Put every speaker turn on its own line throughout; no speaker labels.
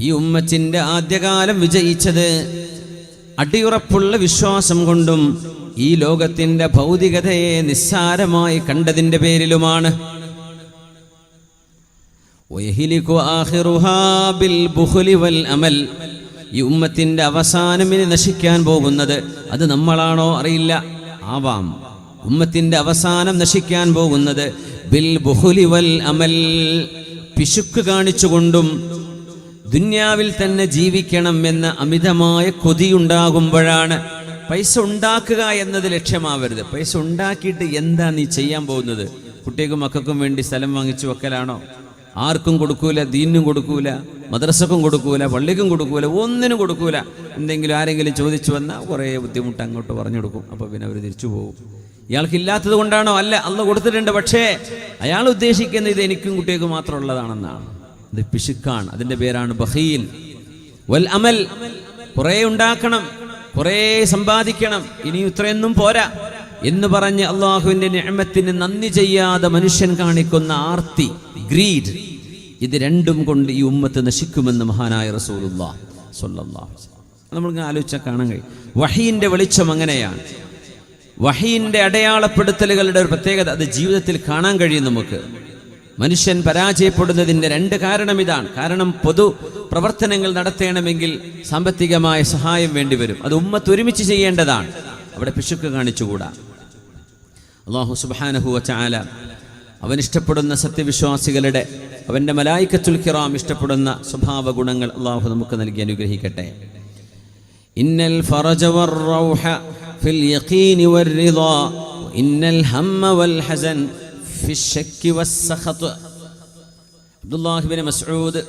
ഈ ഉമ്മച്ചിന്റെ ആദ്യകാലം വിജയിച്ചത് അടിയുറപ്പുള്ള വിശ്വാസം കൊണ്ടും ഈ ലോകത്തിന്റെ ഭൗതികതയെ നിസ്സാരമായി കണ്ടതിന്റെ പേരിലുമാണ്. അമൽ. ഈ ഉമ്മത്തിന്റെ അവസാനം ഇനി നശിക്കാൻ പോകുന്നത് അത് നമ്മളാണോ അറിയില്ല. ആവാം. ഉമ്മത്തിന്റെ അവസാനം നശിക്കാൻ പോകുന്നത് ബിൽ ബുഹുലിവൽ അമൽ. പിശുക്ക് കാണിച്ചുകൊണ്ടും ദുന്യാവിൽ തന്നെ ജീവിക്കണം എന്ന അമിതമായ കൊതിയുണ്ടാകുമ്പോഴാണ് പൈസ ഉണ്ടാക്കുക എന്നത് ലക്ഷ്യമാവരുത്. പൈസ ഉണ്ടാക്കിയിട്ട് എന്താ നീ ചെയ്യാൻ പോകുന്നത്? കുട്ടികൾക്കും മക്കൾക്കും വേണ്ടി സ്ഥലം വാങ്ങിച്ചു വെക്കലാണോ? ആർക്കും കൊടുക്കൂല ദീനും കൊടുക്കൂല മദ്രസക്കും കൊടുക്കൂല പള്ളിക്കും കൊടുക്കൂല ഒന്നിനും കൊടുക്കൂല. എന്തെങ്കിലും ആരെങ്കിലും ചോദിച്ചു വന്നാൽ കുറേ ബുദ്ധിമുട്ട് അങ്ങോട്ട് പറഞ്ഞു കൊടുക്കും. അപ്പോൾ പിന്നെ അവർ തിരിച്ചു പോകും. ഇയാൾക്ക് ഇല്ലാത്തത് കൊണ്ടാണോ? അല്ല അന്ന് കൊടുത്തിട്ടുണ്ട്. പക്ഷേ അയാൾ ഉദ്ദേശിക്കുന്നത് ഇത് എനിക്കും കുട്ടികൾക്കും മാത്രം ഇത് പിശുക്കാണ്. അതിന്റെ പേരാണ് ബഹീൽ. വൽ അമൽ. കുറേ ഉണ്ടാക്കണം. കുറേ സമ്പാദിക്കണം. ഇനി ഇത്രയൊന്നും പോരാ. എന്ന് പറഞ്ഞ് അള്ളാഹുവിന്റെ നിഅമത്തിന് നന്ദി ചെയ്യാതെ മനുഷ്യൻ കാണിക്കുന്ന ആർത്തി ഗ്രീഡ് ഇത് രണ്ടും കൊണ്ട് ഈ ഉമ്മത്ത് നശിക്കുമെന്ന് മഹാനായ റസൂലുള്ള അലൈഹി വസല്ലം. ആലോചിച്ചാൽ കാണാൻ കഴിയും. വഹീന്റെ വെളിച്ചം അങ്ങനെയാണ്. വഹീന്റെ അടയാളപ്പെടുത്തലുകളുടെ ഒരു പ്രത്യേകത അത് ജീവിതത്തിൽ കാണാൻ കഴിയും നമുക്ക്. മനുഷ്യൻ പരാജയപ്പെടുന്നതിന്റെ രണ്ട് കാരണം ഇതാണ്. കാരണം പൊതു പ്രവർത്തനങ്ങൾ നടത്തണമെങ്കിൽ സാമ്പത്തികമായ സഹായം വേണ്ടിവരും അത് ഉമ്മത്ത് ഒരുമിച്ച് ചെയ്യേണ്ടതാണ്. അവിടെ പിശുക്ക് കാണിച്ചുകൂടാ. അള്ളാഹു സുബാനഹുവ ചാല അവൻ ഇഷ്ടപ്പെടുന്ന സത്യവിശ്വാസികളുടെ അവന്റെ മലായിക്കത്തുൽ കിറാം ഇഷ്ടപ്പെടുന്ന സ്വഭാവ ഗുണങ്ങൾ അള്ളാഹു നമുക്ക് നൽകി അനുഗ്രഹിക്കട്ടെ. ഇന്നൽ ഫറജ ഫിൽ യഖീനി വൽ ഇന്നൽ ഹമ്മ വൽ ഹസൻ അബ്ദുല്ലാഹിബിൻ മസ്ഊദ്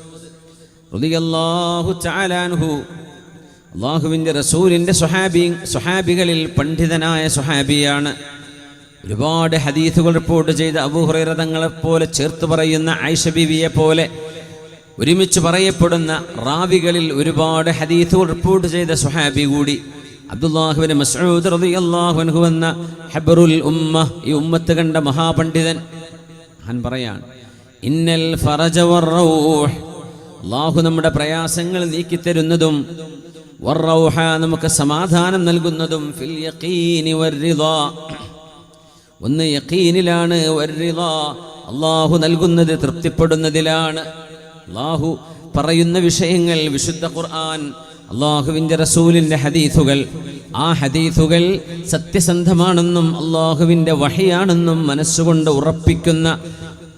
സ്വഹാബികളിൽ പണ്ഡിതനായ സുഹാബിയാണ് ഒരുപാട് ഹദീസുകൾ റിപ്പോർട്ട് ചെയ്ത അബൂഹുറൈറ തങ്ങളെപ്പോലെ ചേർത്ത് പറയുന്ന ആയിഷ ബീവിയെ പോലെ ഒരുമിച്ച് പറയപ്പെടുന്ന റാവികളിൽ ഒരുപാട് ഹദീസുകൾ റിപ്പോർട്ട് ചെയ്ത സുഹാബി കൂടി. അബ്ദുല്ലാഹുവിന് മസ്ഊദ് റളിയല്ലാഹു അൻഹു എന്ന ഹബറുൽ ഉമ്മ ഈ ഉമ്മത്ത് കണ്ട മഹാപണ്ഡിതൻ ഞാൻ പറയാണ് ഇന്നൽ ഫറജ അള്ളാഹു നമ്മുടെ പ്രയാസങ്ങൾ നീക്കിത്തരുന്നതും വറൗഹ നമുക്ക് സമാധാനം നൽകുന്നതും ഫിൽ യഖീനി വർരിദാ ഒന്ന് യഖീനിലാണ് വർറിദാ അള്ളാഹു നൽകുന്നത് തൃപ്തിപ്പെടുന്നതിലാണ്. അള്ളാഹു പറയുന്ന വിഷയങ്ങൾ വിശുദ്ധ ഖുർആൻ അള്ളാഹുവിന്റെ റസൂലിന്റെ ഹദീസുകൾ. ആ ഹദീസുകൾ സത്യസന്ധമാണെന്നും അള്ളാഹുവിന്റെ വഹിയാണെന്നും മനസ്സുകൊണ്ട് ഉറപ്പിക്കുന്ന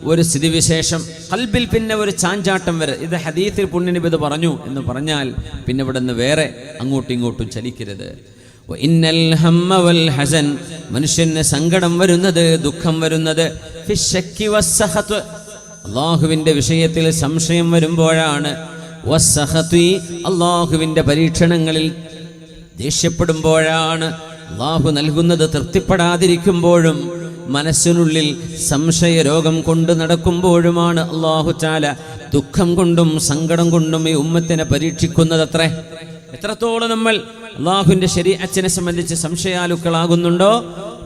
ഒരു സ്ഥിതിവിശേഷം കൽബിൽ പിന്നെ ഒരു ചാഞ്ചാട്ടം വരെ. ഇത് ഹദീത്തിൽ പുണ്യനിബ് ഇത് പറഞ്ഞു എന്ന് പറഞ്ഞാൽ പിന്നെ ഇവിടെ നിന്ന് വേറെ അങ്ങോട്ടും ഇങ്ങോട്ടും ചലിക്കരുത്. ഇന്നൽ ഹമ്മ വൽ ഹസൻ. മനുഷ്യന് സങ്കടം വരുന്നത് ദുഃഖം വരുന്നത്. അള്ളാഹുവിന്റെ വിഷയത്തിൽ സംശയം വരുമ്പോഴാണ് അള്ളാഹുവിന്റെ പരീക്ഷണങ്ങളിൽ ദേഷ്യപ്പെടുമ്പോഴാണ് അള്ളാഹു നൽകുന്നത് തൃപ്തിപ്പെടാതിരിക്കുമ്പോഴും മനസ്സിനുള്ളിൽ സംശയ രോഗം കൊണ്ട് നടക്കുമ്പോഴുമാണ് അള്ളാഹു ചാല ദുഃഖം കൊണ്ടും സങ്കടം കൊണ്ടും ഈ ഉമ്മത്തിനെ പരീക്ഷിക്കുന്നതത്രേ. എത്രത്തോളം നമ്മൾ അള്ളാഹുവിന്റെ ശരി അച്ഛനെ സംബന്ധിച്ച് സംശയാലുക്കളാകുന്നുണ്ടോ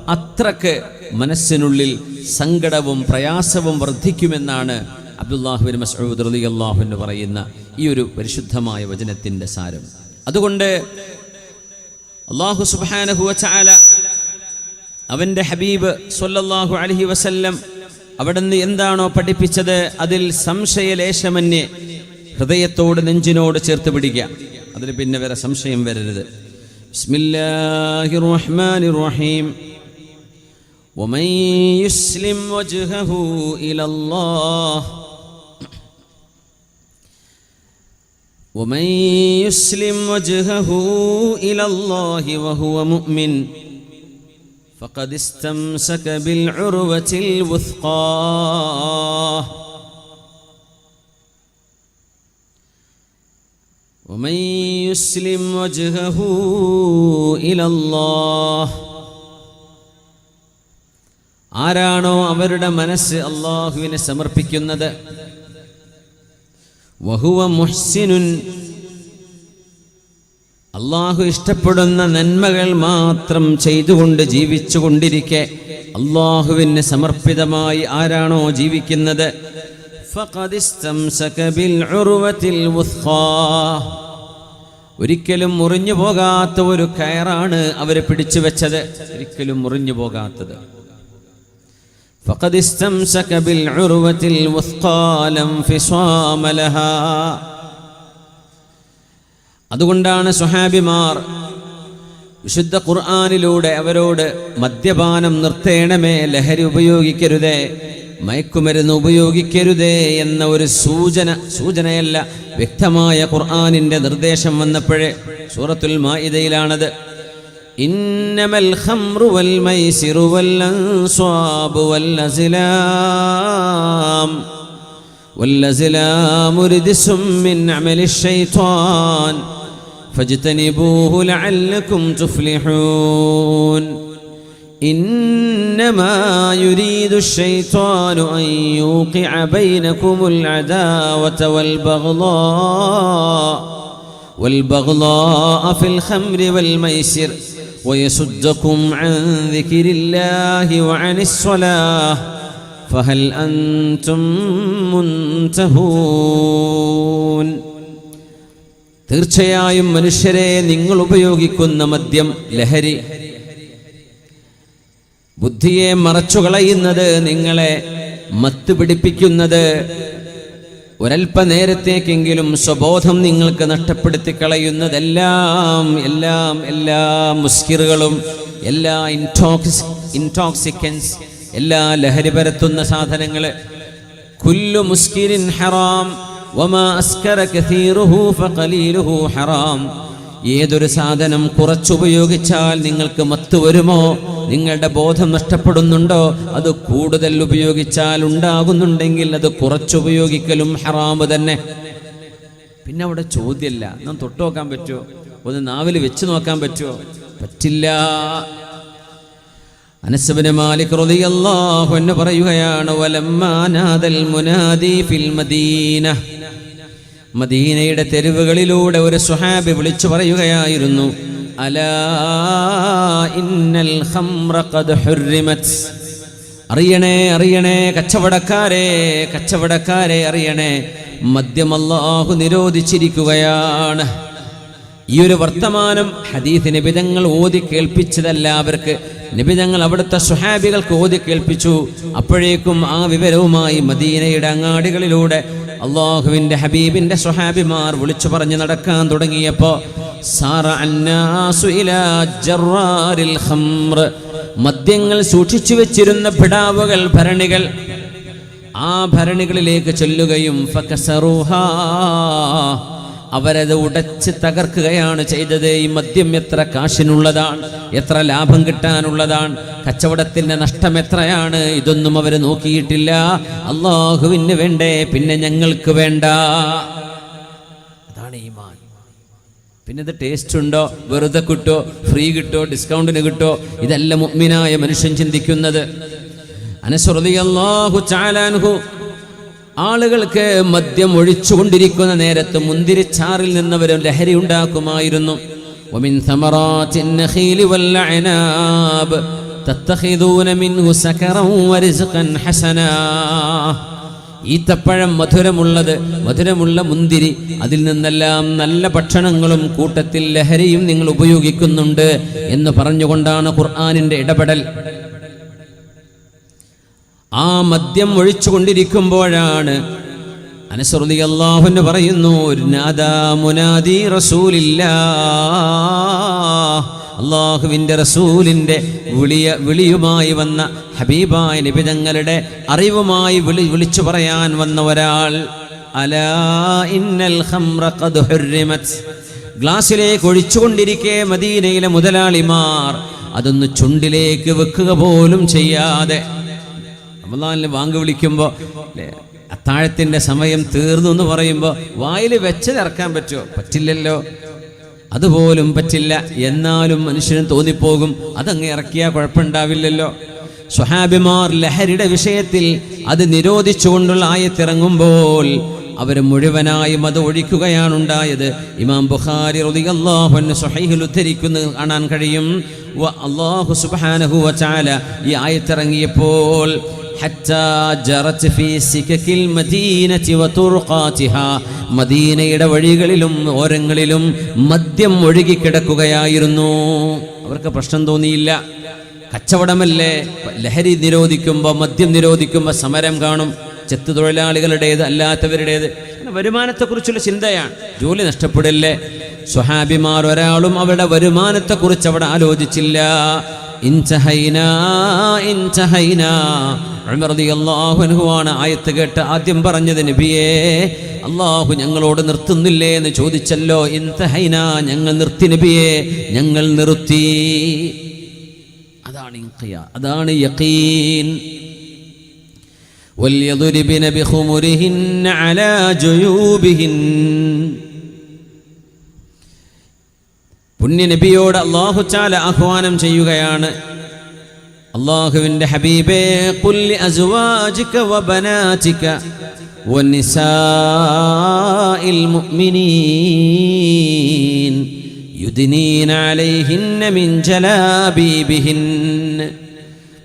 അത്രയ്ക്ക് മനസ്സിനുള്ളിൽ സങ്കടവും പ്രയാസവും വർദ്ധിക്കുമെന്നാണ് അബ്ദുല്ലാഹുബിൻ മസൂദ് റലി അള്ളാഹുവിന് പറയുന്ന ഈ ഒരു പരിശുദ്ധമായ വചനത്തിൻ്റെ സാരം അതുകൊണ്ട് അള്ളാഹു സുബാനഹുവ ചാല അവൻ്റെ ഹബീബ് സൊല്ലാഹു അലഹി വസല്ലം അവിടുന്ന് എന്താണോ പഠിപ്പിച്ചത് അതിൽ സംശയലേശമന്യേ ഹൃദയത്തോട് നെഞ്ചിനോട് ചേർത്ത് പിടിക്കുക അതിൽ പിന്നെ വേറെ സംശയം വരരുത് ബിസ്മില്ലാഹി റഹ്മാനി റഹീം ومن يسلم وجهه إلى الله ومن يسلم وجهه إلى الله وهو مؤمن فقد استمسك بالعروة الوثقى ومن يسلم وجهه إلى الله ആരാണോ അവരുടെ മനസ്സ് അള്ളാഹുവിനെ സമർപ്പിക്കുന്നത് വഹുവ മുഹ്സിനുൻ. അള്ളാഹു ഇഷ്ടപ്പെടുന്ന നന്മകൾ മാത്രം ചെയ്തുകൊണ്ട് ജീവിച്ചു കൊണ്ടിരിക്കെ അള്ളാഹുവിന് സമർപ്പിതമായി ആരാണോ ജീവിക്കുന്നത്? ഒരിക്കലും മുറിഞ്ഞു പോകാത്ത ഒരു കയറാണ് അവരെ പിടിച്ചു വെച്ചത്. ഒരിക്കലും മുറിഞ്ഞു പോകാത്തത്. فقد استمسك بالعروة الوثقى لا انفصام لها അതുകൊണ്ടാണ് സുഹാബിമാർ വിശുദ്ധ ഖുർആാനിലൂടെ അവരോട് മദ്യപാനം നിർത്തേണമേ ലഹരി ഉപയോഗിക്കരുതേ മയക്കുമരുന്ന് ഉപയോഗിക്കരുതേ എന്ന ഒരു സൂചന സൂചനയല്ല വ്യക്തമായ ഖുർആാനിൻ്റെ നിർദ്ദേശം വന്നപ്പോഴേ സൂറത്തുൽ മാഇദയിലാണത് إنما الخمر والميسر والأنصاب والأزلام والأزلام رجس من عمل الشيطان فاجتنبوه لعلكم تفلحون. إنما يريد الشيطان أن يوقع بينكم العداوة والبغضاء والبغضاء في الخمر والميسر. ويصدكم عن ذكر الله وعن الصلاة فهل أنتم منتهون തീർച്ചയായും മനുഷ്യരെ നിങ്ങൾ ഉപയോഗിക്കുന്ന മദ്യം ലഹരി ബുദ്ധിയെ മറച്ചു കളയുന്നത് നിങ്ങളെ മത്ത് പിടിപ്പിക്കുന്നത് ഒരൽപ്പ നേരത്തേക്കെങ്കിലും സ്വബോധം നിങ്ങൾക്ക് നഷ്ടപ്പെടുത്തി കളയുന്നതെല്ലാം എല്ലാം എല്ലാ മുസ്കിറുകളും എല്ലാ ഇൻടോക്സ് ഇൻടോക്സിക്കൻസ് എല്ലാ ലഹരി പരത്തുന്ന സാധനങ്ങൾ കുല്ലു മുസ്കിരിൻ ഹറാം വമാ ഹറാം. ഏതൊരു സാധനം കുറച്ചുപയോഗിച്ചാൽ നിങ്ങൾക്ക് മത്ത് വരുമോ? നിങ്ങളുടെ ബോധം നഷ്ടപ്പെടുന്നുണ്ടോ? അത് കൂടുതൽ ഉപയോഗിച്ചാൽ ഉണ്ടാകുന്നുണ്ടെങ്കിൽ അത് കുറച്ചുപയോഗിക്കലും ഹറാമ് തന്നെ. പിന്നെ അവിടെ ചോദ്യമല്ല നാം തൊട്ട് നോക്കാൻ പറ്റുമോ ഒന്ന് നാവിൽ വെച്ച് നോക്കാൻ പറ്റുമോ പറ്റില്ല. അനസബിന് മാലിക് റളിയല്ലാഹു അൻഹു പറയുകയാണ് വലമ്മാനാദൽ മുനാദി ഫിൽ മദീന. മദീനയുടെ തെരുവുകളിലൂടെ ഒരു സുഹാബി വിളിച്ചു പറയുകയായിരുന്നു അറിയണേ അറിയണേ കച്ചവടക്കാരെ കച്ചവടക്കാരെ അറിയണേ മദ്യം അല്ലാഹു നിരോധിച്ചിരിക്കുകയാണ്. ഈ ഒരു വർത്തമാനം ഹദീസ് നിബിതങ്ങൾ ഓതി കേൾപ്പിച്ചതല്ല അവർക്ക്. നിബിതങ്ങൾ അവിടുത്തെ സുഹാബികൾക്ക് ഓതി കേൾപ്പിച്ചു. അപ്പോഴേക്കും ആ വിവരവുമായി മദീനയുടെ അങ്ങാടികളിലൂടെ അള്ളാഹുവിന്റെ ഹബീബിന്റെ സുഹാബിമാർ വിളിച്ചു പറഞ്ഞ് നടക്കാൻ തുടങ്ങിയപ്പോ സാറ അന്നാസു ഇലാ മദ്യങ്ങൾ സൂക്ഷിച്ചു വെച്ചിരുന്ന പിടാവുകൾ ഭരണികൾ. ആ ഭരണികളിലേക്ക് ചൊല്ലുകയും അവരത് ഉടച്ച് തകർക്കുകയാണ് ചെയ്തത്. ഈ മദ്യം എത്ര കാശിനുള്ളതാണ് എത്ര ലാഭം കിട്ടാനുള്ളതാണ് കച്ചവടത്തിന്റെ നഷ്ടം എത്രയാണ് ഇതൊന്നും അവർ നോക്കിയിട്ടില്ല. അള്ളാഹുവിന് വേണ്ടേ പിന്നെ ഞങ്ങൾക്ക് വേണ്ട. അതാണ് ഈമാൻ. പിന്നെ ഇത് ടേസ്റ്റ് ഉണ്ടോ? വെറുതെ കിട്ടോ? ഫ്രീ കിട്ടോ? ഡിസ്കൗണ്ടിന് കിട്ടോ? ഇതെല്ലാം മുഗ്മിനായ മനുഷ്യൻ ചിന്തിക്കുന്നത്. അനസ്വറിയാഹു ചാലാൻഹു ആളുകൾക്ക് മദ്യം ഒഴിച്ചുകൊണ്ടിരിക്കുന്ന നേരത്ത് മുന്തിരിച്ചാറിൽ നിന്നവരും ലഹരി ഉണ്ടാക്കുമായിരുന്നു. ഈത്തപ്പഴം മധുരമുള്ളത് മധുരമുള്ള മുന്തിരി അതിൽ നിന്നെല്ലാം നല്ല ഭക്ഷണങ്ങളും കൂട്ടത്തിൽ ലഹരിയും നിങ്ങൾ ഉപയോഗിക്കുന്നുണ്ട് എന്ന് പറഞ്ഞുകൊണ്ടാണ് ഖുർആാനിന്റെ ഇടപെടൽ. ആ മദ്യം ഒഴിച്ചുകൊണ്ടിരിക്കുമ്പോഴാണ് അനസറുദി അള്ളാഹുന്ന് പറയുന്നു നാദാ മുനാദി റസൂലില്ല അള്ളാഹുവിന്റെ റസൂലിന്റെ വിളിയ വിളിയുമായി വന്ന ഹബീബായ നിബിതങ്ങളുടെ അറിവുമായി വിളി വിളിച്ചു പറയാൻ വന്ന ഒരാൾ അലാ ഇന്നൽ ഗ്ലാസ്സിലേക്ക് ഒഴിച്ചുകൊണ്ടിരിക്കെ മദീനയിലെ മുതലാളിമാർ അതൊന്ന് ചുണ്ടിലേക്ക് വെക്കുക പോലും ചെയ്യാതെ റമദാനിൽ വാങ്ക് വിളിക്കുമ്പോൾ അത്താഴത്തിന്റെ സമയം തീർന്നു എന്ന് പറയുമ്പോൾ വായിൽ വെച്ച് ഇറക്കാൻ പറ്റുമോ? പറ്റില്ലല്ലോ. അതുപോലും പറ്റില്ല. എന്നാലും മനുഷ്യന് തോന്നിപ്പോകും. അതങ്ങ് ഇറക്കിയാൽ കുഴപ്പമുണ്ടാവില്ലല്ലോ. സ്വഹാബിമാർ ലഹരിയുടെ വിഷയത്തിൽ അത് നിരോധിച്ചുകൊണ്ടുള്ള ആയത്തിറങ്ങുമ്പോൾ അവർ മുഴുവനായും അത് ഒഴിക്കുകയാണ് ഇമാം ബുഖാരി റളിയല്ലാഹു സഹീഹിൽ ഉദ്ധരിക്കുന്നു കാണാൻ കഴിയും. അള്ളാഹു സുബ്ഹാനഹു വചാല ഈ ആയത്തിറങ്ങിയപ്പോൾ മദീനയുടെ വഴികളിലും ഓരങ്ങളിലും മദ്യം ഒഴുകിക്കിടക്കുകയായിരുന്നു. അവർക്ക് പ്രശ്നം തോന്നിയില്ല. കച്ചവടമല്ലേ? ലഹരി നിരോധിക്കുമ്പോൾ മദ്യം നിരോധിക്കുമ്പോൾ സമരം കാണും. ചെത്തു തൊഴിലാളികളുടേത് അല്ലാത്തവരുടേത് വരുമാനത്തെക്കുറിച്ചുള്ള ചിന്തയാണ്. ജോലി നഷ്ടപ്പെടില്ലേ? സ്വഹാബിമാർ ഒരാളും അവരുടെ വരുമാനത്തെക്കുറിച്ച് അവിടെ ആലോചിച്ചില്ല. ാണ് ആയത്ത് കേട്ട് ആദ്യം പറഞ്ഞത് നബിയേ അള്ളാഹു ഞങ്ങളോട് നിർത്തുന്നില്ലേ? എന്ന് ചോദിച്ചല്ലോ. ഇൻതഹൈന ഞങ്ങൾ നിർത്തി നബിയേ ഞങ്ങൾ നിർത്തി. അതാണ് അതാണ് യഖീൻ. وَلْيَضْرِبْنَ بِخُمُرِهِنَّ عَلَى جُيُوبِهِنَّ പുണ്യ നബിയോട് അള്ളാഹു ചാല ആഹ്വാനം ചെയ്യുകയാണ് അള്ളാഹുവിൻ്റെ ഹബീബേ കുല്ലി അസുവാജിക വബനാതിക വനിസാഇൽ മുഅ്മിനീൻ യുദ്നീന അലൈഹിന്ന മിൻ ജലാബീബിഹിന്ന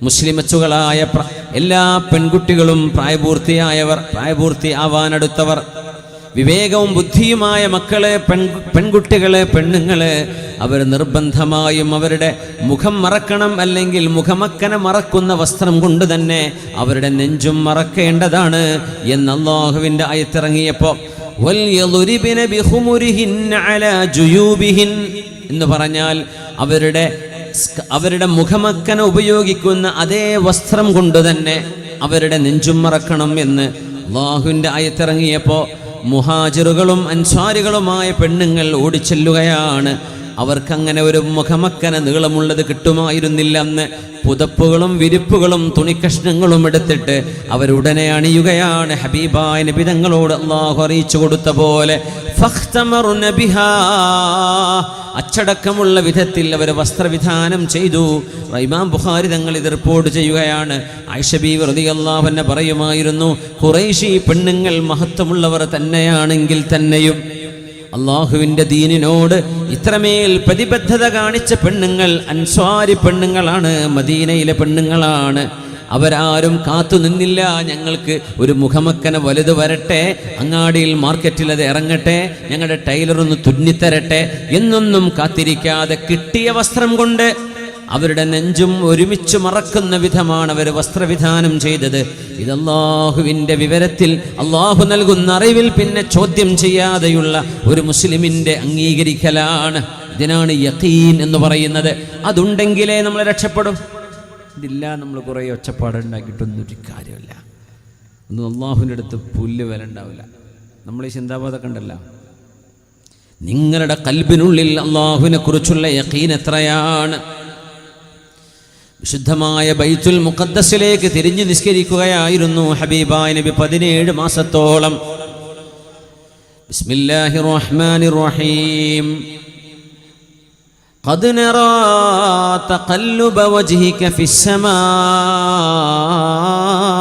മുസ്ലിമച്ചുകളായ പ്ര- എല്ലാ പെൺകുട്ടികളും പ്രായപൂർത്തിയായവർ പ്രായപൂർത്തി ആവാനടുത്തവർ വിവേകവും ബുദ്ധിയുമായ മക്കളെ പെൺ പെൺകുട്ടികളെ പെണ്ണുങ്ങളെ അവർ നിർബന്ധമായും അവരുടെ മുഖം മറക്കണം അല്ലെങ്കിൽ മുഖമക്കന മറക്കുന്ന വസ്ത്രം കൊണ്ട് തന്നെ അവരുടെ നെഞ്ചും മറക്കേണ്ടതാണ് എന്ന് അള്ളാഹുവിന്റെ ജുയൂബിഹിൻ എന്ന് പറഞ്ഞാൽ അവരുടെ അവരുടെ മുഖമക്കന ഉപയോഗിക്കുന്ന അതേ വസ്ത്രം കൊണ്ട് തന്നെ അവരുടെ നെഞ്ചും മറക്കണം എന്ന് അള്ളാഹുവിന്റെ അയത്തിറങ്ങിയപ്പോൾ മുഹാജിറുകളും അൻസാരികളുമായ പെണ്ണുങ്ങൾ ഓടിച്ചെല്ലുകയാണ്. അവർക്കങ്ങനെ ഒരു മുഖമക്കന നീളമുള്ളത് കിട്ടുമായിരുന്നില്ല അന്ന് പുതപ്പുകളും വിരിപ്പുകളും തുണിക്കഷ്ണങ്ങളും എടുത്തിട്ട് അവരുടനെ അണിയുകയാണ്. ഹബീബായ നബിതങ്ങളോട് അള്ളാഹു അറിയിച്ചു കൊടുത്ത പോലെ അച്ചടക്കമുള്ള വിധത്തിൽ അവർ വസ്ത്രവിധാനം ചെയ്തു. ഇമാം ബുഖാരി തങ്ങൾ ഇത് റിപ്പോർട്ട് ചെയ്യുകയാണ്. ഐഷബി വൃതി അള്ളാഹന്നെ പറയുമായിരുന്നു കുറേശി പെണ്ണുങ്ങൾ മഹത്വമുള്ളവർ തന്നെയാണെങ്കിൽ തന്നെയും അള്ളാഹുവിന്റെ ദീനിനോട് ഇത്രമേൽ പ്രതിബദ്ധത കാണിച്ച പെണ്ണുങ്ങൾ അൻസ്വാരി പെണ്ണുങ്ങളാണ് മദീനയിലെ പെണ്ണുങ്ങളാണ്. അവരാരും കാത്തു നിന്നില്ല. ഞങ്ങൾക്ക് ഒരു മുഖമക്കന വലുത് വരട്ടെ അങ്ങാടിയിൽ മാർക്കറ്റിൽ അത് ഇറങ്ങട്ടെ ഞങ്ങളുടെ ടൈലറൊന്ന് തുന്നിത്തരട്ടെ എന്നൊന്നും കാത്തിരിക്കാതെ കിട്ടിയ വസ്ത്രം കൊണ്ട് അവരുടെ നെഞ്ചും ഒരുമിച്ച് മറക്കുന്ന വിധമാണ് അവർ വസ്ത്രവിധാനം ചെയ്തത്. ഇത് അള്ളാഹുവിന്റെ വിവരത്തിൽ അള്ളാഹു നൽകുന്ന അറിവിൽ പിന്നെ ചോദ്യം ചെയ്യാതെയുള്ള ഒരു മുസ്ലിമിന്റെ അംഗീകരിക്കലാണ്. ഇതിനാണ് യഖീൻ എന്ന് പറയുന്നത്. അതുണ്ടെങ്കിലേ നമ്മൾ രക്ഷപ്പെടും. ഇതില്ല നമ്മൾ കുറേ ഒച്ചപ്പാടുണ്ടാക്കിയിട്ടൊന്നും ഒരു കാര്യമില്ല. ഒന്നും അള്ളാഹുവിന്റെ അടുത്ത് പുല്ല് വില ഉണ്ടാവില്ല. നമ്മൾ ഈ ചിന്താബോധമൊക്കെ ഉണ്ടല്ലോ. നിങ്ങളുടെ കൽബിനുള്ളിൽ അള്ളാഹുവിനെ കുറിച്ചുള്ള യഖീൻ എത്രയാണ്? വിശുദ്ധമായ ബൈത്തുൽ മുഖദ്ദസിലേക്ക് തിരിഞ്ഞു നിസ്കരിക്കുകയായിരുന്നു ഹബീബായ നബി പതിനേഴ് മാസത്തോളം ബിസ്മില്ലാഹിർ റഹ്മാനിർ റഹീം قد نرى تقلب وجهك في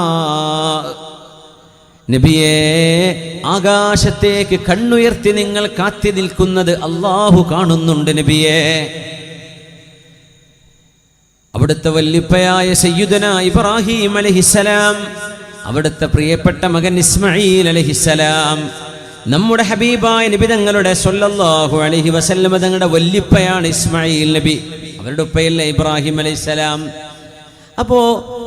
السماء നബിയെ ആകാശത്തേക്ക് കണ്ണുയർത്തി നിങ്ങൾ കാത്തി നിൽക്കുന്നത് അള്ളാഹു കാണുന്നുണ്ട് നബിയെ അവിടുത്തെ വല്യപ്പയായ സയ്യുദന ഇബ്രാഹിം അലഹിസലാം അവിടുത്തെ പ്രിയപ്പെട്ട മകൻ ഇസ്മായിൽ അലഹിസലാം നമ്മുടെ ഹബീബായ നബി തങ്ങളുടെ സൊല്ലാഹു അലഹി വസല്ലമ തങ്ങളുടെ വല്ലിപ്പയാണ് ഇസ്മായിൽ നബി അവരുടെ ഉപ്പയല്ല ഇബ്രാഹിം അലൈഹിസ്സലാം. അപ്പോ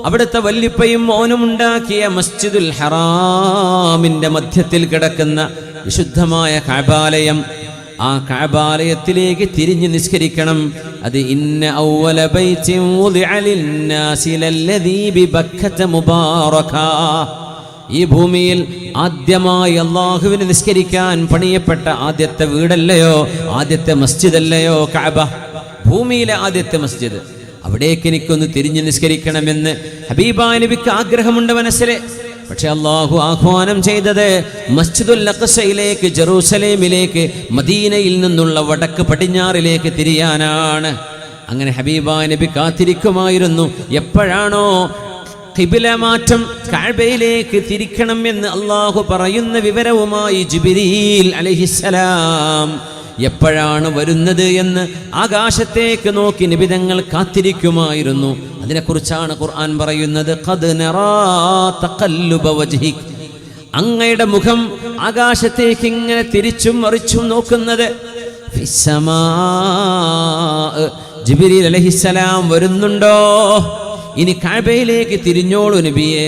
അവിടുത്തെ വല്യപ്പയും മോനും ഉണ്ടാക്കിയ മസ്ജിദുൽ ഹറാമിന്റെ മധ്യത്തിൽ കിടക്കുന്ന വിശുദ്ധമായ കാബാലയം ആ കഅബാലയത്തിലേക്ക് തിരിഞ്ഞ് നിസ്കരിക്കണം. അത് ഇന്ന ഔവല ലല്ലദീ ബിബക്കത മുബാറക. ഈ ഭൂമിയിൽ ആദ്യമായി അള്ളാഹുവിന് നിസ്കരിക്കാൻ പണിയപ്പെട്ട ആദ്യത്തെ വീടല്ലയോ? ആദ്യത്തെ മസ്ജിദല്ലയോ കഅബ? ഭൂമിയിലെ ആദ്യത്തെ മസ്ജിദ്. അവിടേക്ക് എനിക്കൊന്ന് തിരിഞ്ഞ് നിസ്കരിക്കണമെന്ന് ഹബീബാ നബിക്ക് ആഗ്രഹമുണ്ട് മനസ്സിലെ. പക്ഷെ അള്ളാഹു ആഹ്വാനം ചെയ്തത് മസ്ജിദുൽ അഖസയിലേക്ക് ജെറൂസലേമിലേക്ക് മദീനയിൽ നിന്നുള്ള വടക്ക് പടിഞ്ഞാറിലേക്ക് തിരിയാനാണ്. അങ്ങനെ ഹബീബ നബി കാത്തിരിക്കുമായിരുന്നു. എപ്പോഴാണോ ഖിബില മാറ്റം കഅബയിലേക്ക് തിരിക്കണം എന്ന് അള്ളാഹു പറയുന്ന വിവരവുമായി ജിബിരിൽ അലഹിസലാം എപ്പോഴാണ് വരുന്നത് എന്ന് ആകാശത്തേക്ക് നോക്കി നിബിതങ്ങൾ കാത്തിരിക്കുമായിരുന്നു. അതിനെക്കുറിച്ചാണ് ഖുർആൻ പറയുന്നത് അങ്ങയുടെ മുഖം ആകാശത്തേക്ക് ഇങ്ങനെ തിരിച്ചും മറിച്ചും നോക്കുന്നത് ജിബിരി അലഹിസലാം വരുന്നുണ്ടോ? ഇനി കഅബയിലേക്ക് തിരിഞ്ഞോളൂ നബിയേ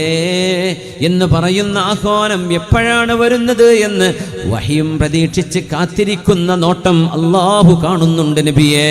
എന്ന് പറയുന്ന ആഹ്വാനം എപ്പോഴാണ് വരുന്നത് എന്ന് വഹിയും പ്രതീക്ഷിച്ച് കാത്തിരിക്കുന്ന നോട്ടം അള്ളാഹു കാണുന്നുണ്ട് നബിയേ.